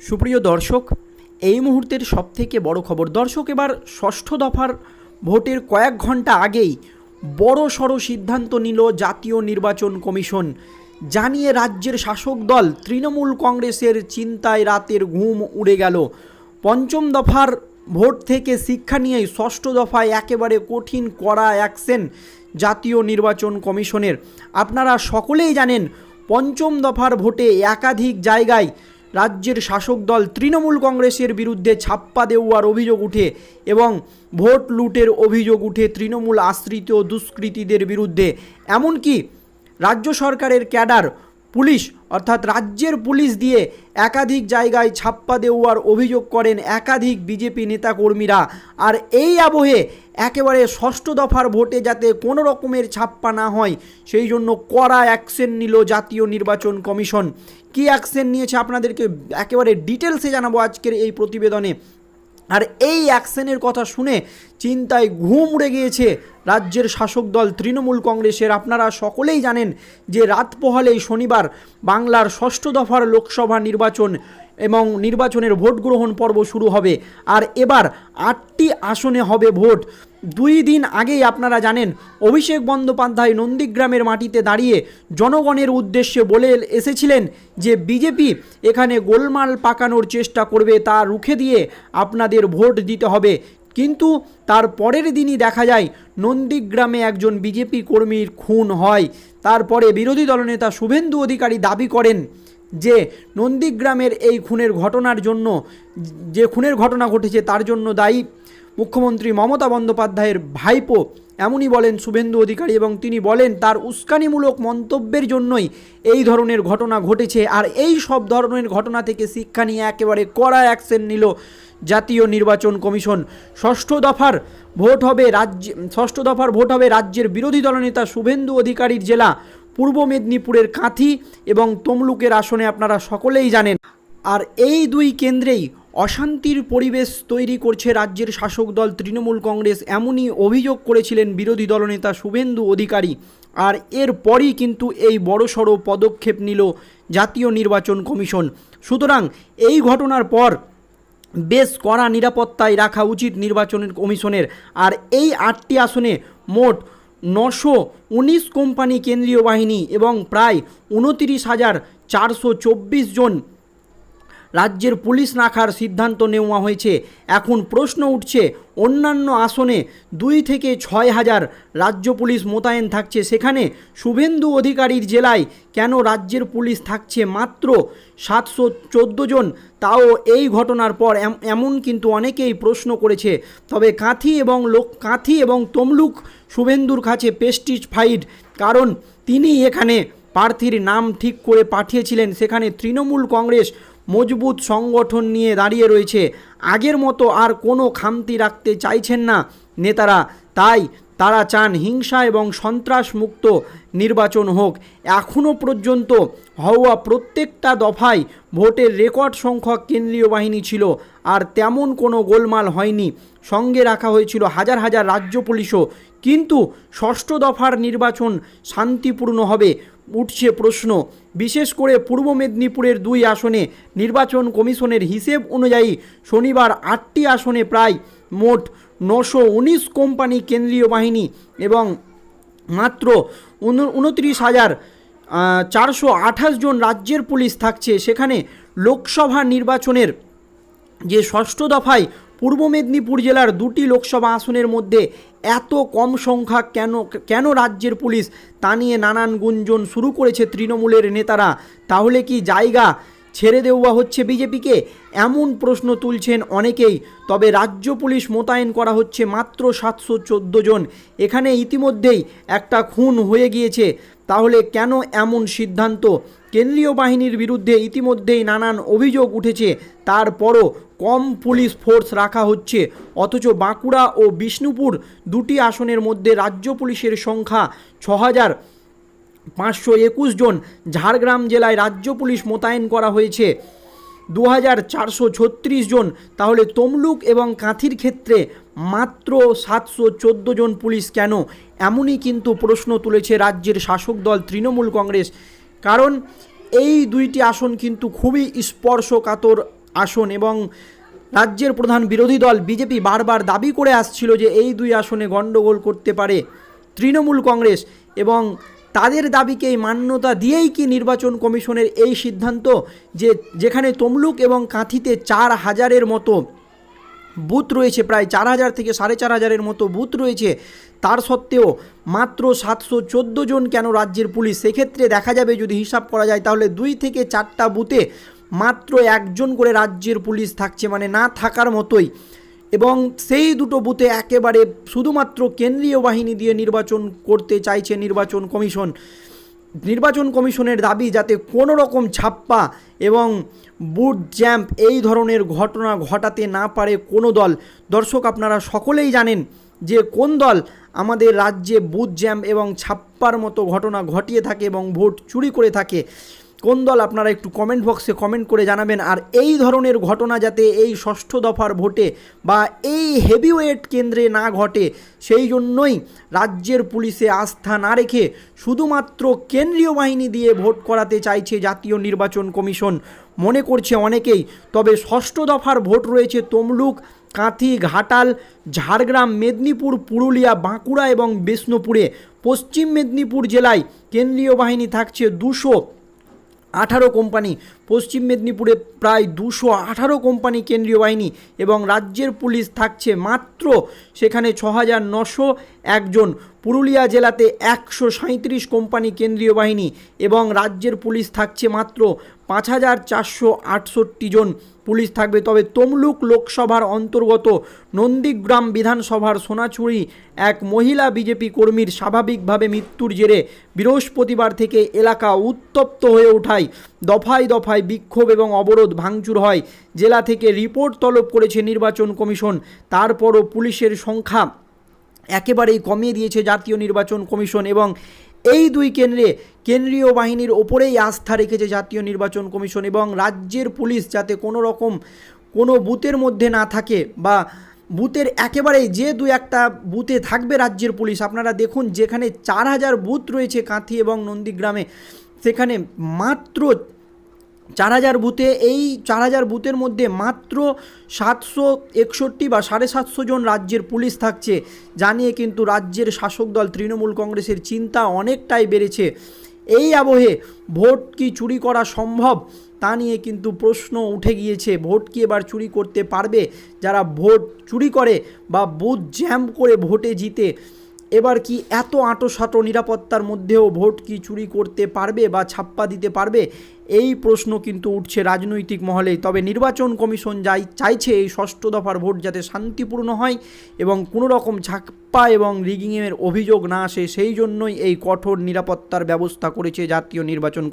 সুপ্রিয় দর্শক, এই মুহূর্তের সবথেকে বড় খবর। দর্শক, এবার ষষ্ঠ দফার ভোটের কয়েক ঘণ্টা আগেই বড় সড় সিদ্ধান্ত নিল জাতীয় নির্বাচন কমিশন। জানিয়ে রাজ্যের শাসক দল, তৃণমূল কংগ্রেসের চিন্তায় রাতের ঘুম উড়ে গেল। পঞ্চম দফার ভোট থেকে শিক্ষা নিয়েই ষষ্ঠ দফায় একেবারে কঠিন কড়া অ্যাকশন জাতীয় নির্বাচন কমিশনের। আপনারা সকলেই জানেন, পঞ্চম দফার ভোটে একাধিক জায়গায় রাজ্যের শাসক দল তৃণমূল কংগ্রেসের বিরুদ্ধে ছাপ্পা দেওয়ার অভিযোগ উঠে এবং ভোট লুটের অভিযোগ উঠে তৃণমূল আশ্রিত দুষ্কৃতীদের বিরুদ্ধে। এমনকি রাজ্য সরকারের ক্যাডার পুলিশ, অর্থাৎ রাজ্যের পুলিশ দিয়ে একাধিক জায়গায় ছাপ্পা দেওয়ার অভিযোগ করেন একাধিক বিজেপি নেতাকর্মীরা। আর এই আবহে একেবারে ষষ্ঠ দফার ভোটে যাতে কোনো রকমের ছাপ্পা না হয়, সেই জন্য কড়া অ্যাকশন নিল জাতীয় নির্বাচন কমিশন। কী অ্যাকশন নিয়েছে আপনাদেরকে একেবারে ডিটেলসে জানাব আজকের এই প্রতিবেদনে। আর এই অ্যাকশনের কথা শুনে চিন্তায় ঘুম উড়ে গিয়েছে রাজ্যের শাসক দল তৃণমূল কংগ্রেসের। আপনারা সকলেই জানেন যে রাত পোহালেই শনিবার বাংলার ষষ্ঠ দফার লোকসভা নির্বাচন এবং নির্বাচনের ভোট গ্রহণ পর্ব শুরু হবে। আর এবার আটটি আসনে হবে ভোট। দুই দিন আগেই আপনারা জানেন, অভিষেক বন্দ্যোপাধ্যায় নন্দীগ্রামের মাটিতে দাঁড়িয়ে জনগণের উদ্দেশ্যে বলে এসেছিলেন যে, বিজেপি এখানে গোলমাল পাকানোর চেষ্টা করবে, তা রুখে দিয়ে আপনাদের ভোট দিতে হবে। কিন্তু তার পরের দিনই দেখা যায়, নন্দীগ্রামে একজন বিজেপি কর্মীর খুন হয়। তারপরে বিরোধী দলনেতা শুভেন্দু অধিকারী দাবি করেন যে নন্দীগ্রামের এই খুনের ঘটনার জন্য, যে খুনের ঘটনা ঘটেছে তার জন্য দায়ী মুখ্যমন্ত্রী মমতা বন্দ্যোপাধ্যায়ের ভাইপো। এমনই বলেন শুভেন্দু অধিকারী এবং তিনি বলেন তার উস্কানিমূলক মন্তব্যের জন্যই এই ধরনের ঘটনা ঘটেছে। আর এই সব ধরনের ঘটনা থেকে শিক্ষা নিয়ে একেবারে কড়া অ্যাকশন নিল জাতীয় নির্বাচন কমিশন। ষষ্ঠ দফার ভোট হবে রাজ্য ষষ্ঠ দফার ভোট হবে রাজ্যের বিরোধী দলনেতা শুভেন্দু অধিকারীর জেলা, পূর্ব মেদিনীপুরের কাঁথি এবং তমলুকের আসনে আপনারা সকলেই জানেন। আর এই দুই কেন্দ্রেই অশান্তির পরিবেশ তৈরি করছে রাজ্যের শাসক দল তৃণমূল কংগ্রেস, এমনই অভিযোগ করেছিলেন বিরোধী দলনেতা শুভেন্দু অধিকারী। আর এরপরই কিন্তু এই বড়সড় পদক্ষেপ নিল জাতীয় নির্বাচন কমিশন। সুতরাং এই ঘটনার পর বেশ কড়া নিরাপত্তায় রাখা উচিত নির্বাচনের কমিশনের। আর এই আটটি আসনে মোট নশো উনিশ কোম্পানি কেন্দ্রীয় বাহিনী এবং প্রায় উনতিরিশ হাজার চারশো চব্বিশ জন রাজ্যের পুলিশ রাখার সিদ্ধান্ত নেওয়া হয়েছে। এখন প্রশ্ন উঠছে, অন্যান্য আসনে দুই থেকে ছয় হাজার রাজ্য পুলিশ মোতায়েন থাকছে। সেখানে শুভেন্দু অধিকারীর জেলায় কেন রাজ্যের পুলিশ থাকছে মাত্র সাতশো চোদ্দ জন? তাও এই ঘটনার পর এমন কিন্তু অনেকেই প্রশ্ন করেছে। তবে কাঁথি এবং লোক, কাঁথি এবং তমলুক শুভেন্দুর কাছে পেস্টিজ ফাইড কারণ তিনি এখানে প্রার্থীর নাম ঠিক করে পাঠিয়েছিলেন। সেখানে তৃণমূল কংগ্রেস মজবুত সংগঠন নিয়ে দাঁড়িয়ে রয়েছে। আগের মতো আর কোনো খামতি রাখতে চাইছেন না নেতারা। তাই তারা চান হিংসা এবং সন্ত্রাস মুক্ত নির্বাচন হোক। এখনও পর্যন্ত হওয়া প্রত্যেকটা দফায় ভোটের রেকর্ড সংখ্যক কেন্দ্রীয় বাহিনী ছিল, আর তেমন কোনো গোলমাল হয়নি। সঙ্গে রাখা হয়েছিল হাজার হাজার রাজ্য পুলিশও। কিন্তু ষষ্ঠ দফার নির্বাচন শান্তিপূর্ণ হবে, উঠছে প্রশ্ন। বিশেষ করে পূর্ব মেদিনীপুরের দুই আসনে নির্বাচন কমিশনের হিসেব অনুযায়ী শনিবার আটটি আসনে প্রায় মোট নশো উনিশ কোম্পানি কেন্দ্রীয় বাহিনী এবং মাত্র উনত্রিশ হাজার চারশো আঠাশ জন রাজ্যের পুলিশ থাকছে। সেখানে লোকসভা নির্বাচনের যে ষষ্ঠ দফায় পূর্ব মেদিনীপুর জেলার দুটি লোকসভা আসনের মধ্যে এত কম সংখ্যা কেন কেন রাজ্যের পুলিশ তা নিয়ে নানান গুঞ্জন শুরু করেছে তৃণমূলের নেতারা? তাহলে কি জায়গা ছেড়ে দেওয়া হচ্ছে বিজেপিকে। এমন প্রশ্ন তুলছেন অনেকেই, তবে রাজ্য পুলিশ মোতায়েন করা হচ্ছে মাত্র সাতশো চোদ্দ জন। এখানে ইতিমধ্যেই একটা খুন হয়ে গিয়েছে। তাহলে কেন এমন সিদ্ধান্ত? কেন্দ্রীয় বাহিনীর বিরুদ্ধে ইতিমধ্যেই নানান অভিযোগ উঠেছে। তারপরও কম পুলিশ ফোর্স রাখা হচ্ছে। অথচ বাঁকুড়া ও বিষ্ণুপুর দুটি আসনের মধ্যে রাজ্য পুলিশের সংখ্যা ছ হাজার পাঁচশো একুশ জন ঝাড়গ্রাম জেলায় রাজ্য পুলিশ মোতায়েন করা হয়েছে। দু হাজার চারশো ছত্রিশ জন, তাহলে তমলুক এবং কাঁথির ক্ষেত্রে মাত্র সাতশো চোদ্দ জন পুলিশ কেন? এমনই কিন্তু প্রশ্ন তুলেছে রাজ্যের শাসক দল তৃণমূল কংগ্রেস। কারণ এই দুইটি আসন কিন্তু খুবই স্পর্শকাতর আসন এবং রাজ্যের প্রধান বিরোধী দল বিজেপি বারবার দাবি করে আসছিল যে এই দুই আসনে গণ্ডগোল করতে পারে তৃণমূল কংগ্রেস এবং তাদের দাবিকেই মান্যতা দিয়েই কি নির্বাচন কমিশনের এই সিদ্ধান্ত যে যেখানে তমলুক এবং কাঁথিতে চার হাজারের মতো বুথ রয়েছে, প্রায় চার হাজার থেকে সাড়ে চার হাজারের মতো বুথ রয়েছে, তার সত্ত্বেও মাত্র সাতশো চোদ্দ জন কেন রাজ্যের পুলিশ? সেক্ষেত্রে দেখা যাবে যদি হিসাব করা যায় তাহলে দুই থেকে চারটা বুথে মাত্র একজন করে রাজ্যের পুলিশ থাকছে মানে না থাকার মতোই। এবং সেই দুটো বুথে একেবারে শুধুমাত্র কেন্দ্রীয় বাহিনী দিয়ে নির্বাচন করতে চাইছে নির্বাচন কমিশন। নির্বাচন কমিশনের দাবি যাতে কোনো রকম ছাপ্পা এবং বুট জ্যাম্প এই ধরনের ঘটনা ঘটাতে না পারে কোনো দল। দর্শক, আপনারা সকলেই জানেন যে কোন দল আমাদের রাজ্যে বুথ জ্যাম্প এবং ছাপ্পার মতো ঘটনা ঘটিয়ে থাকে এবং ভোট চুরি করে থাকে। কোন দল আপনারা একটু কমেন্ট বক্সে কমেন্ট করে জানাবেন আর এই ধরনের ঘটনা যাতে এই ষষ্ঠ দফার ভোটে বা এই হেভিওয়েট কেন্দ্রে না ঘটে, সেই জন্যই রাজ্যের পুলিশে আস্থা না রেখে শুধুমাত্র কেন্দ্রীয় বাহিনী দিয়ে ভোট করাতে চাইছে জাতীয় নির্বাচন কমিশন। মনে করছে অনেকেই, তবে ষষ্ঠ দফার ভোট রয়েছে তমলুক, কাঁথি, ঘাটাল, ঝাড়গ্রাম, মেদিনীপুর, পুরুলিয়া, বাঁকুড়া এবং বিষ্ণুপুরে। পশ্চিম মেদিনীপুর জেলায় কেন্দ্রীয় বাহিনী থাকছে দুশো আঠারো কোম্পানি পশ্চিম মেদিনীপুরে প্রায় দুশো আঠারো কোম্পানি কেন্দ্রীয় বাহিনী এবং রাজ্যের পুলিশ থাকছে মাত্র সেখানে ছ হাজার নশো একজন। পুরুলিয়া জেলাতে একশো সাঁত্রিশ কোম্পানি কেন্দ্রীয় বাহিনী এবং রাজ্যের পুলিশ থাকছে মাত্র পাঁচ হাজার চারশো আটষট্টি জন। পুলিশ থাকবে তবে তমলুক লোকসভার অন্তর্গত নন্দীগ্রাম বিধানসভার সোনাচুরি এক মহিলা বিজেপি কর্মীর স্বাভাবিকভাবে মৃত্যুর জেরে বৃহস্পতিবার থেকে এলাকা উত্তপ্ত হয়ে ওঠায়। দফায় দফায় বিক্ষোভ এবং অবরোধ ভাঙচুর হয়। জেলা থেকে রিপোর্ট তলব করেছে নির্বাচন কমিশন। তারপরও পুলিশের সংখ্যা একেবারেই কমিয়ে দিয়েছে জাতীয় নির্বাচন কমিশন এবং এই দুই কেন্দ্রে কেন্দ্রীয় বাহিনীর ওপরেই আস্থা রেখেছে জাতীয় নির্বাচন কমিশন এবং রাজ্যের পুলিশ যাতে কোনো রকম কোনো বুথের মধ্যে না থাকে বা বুথের একেবারেই যে দু একটা বুথে থাকবে রাজ্যের পুলিশ। আপনারা দেখুন যেখানে চার হাজার বুথ রয়েছে কাঁথি এবং নন্দীগ্রামে। সেখানে মাত্র চার হাজার বুথে, এই চার হাজার বুথের মধ্যে মাত্র সাতশো একষট্টি বা সাড়ে সাতশো জন রাজ্যের পুলিশ থাকছে। জানিয়ে কিন্তু রাজ্যের শাসক দল তৃণমূল কংগ্রেসের চিন্তা অনেকটাই বেড়েছে। এই আবহে ভোট কি চুরি করা সম্ভব? তা নিয়ে কিন্তু প্রশ্ন উঠে গিয়েছে। ভোট কি এবার চুরি করতে পারবে? যারা ভোট চুরি করে বা বুথ জ্যাম করে ভোটে জিতে এবার কি এত আঁটোসাঁটো নিরাপত্তার মধ্যেও ভোট কি চুরি করতে পারবে বা ছাপ্পা দিতে পারবে? এই প্রশ্ন কিন্তু উঠছে রাজনৈতিক মহলে তবে নির্বাচন কমিশন যাই চাইছে এই ষষ্ঠ দফার ভোট যাতে শান্তিপূর্ণ হয় এবং কোনো রকম ঝাপ্পা এবং রিগিংয়ের অভিযোগ না আসে, সেই জন্যই এই কঠোর নিরাপত্তার ব্যবস্থা করেছে জাতীয় নির্বাচন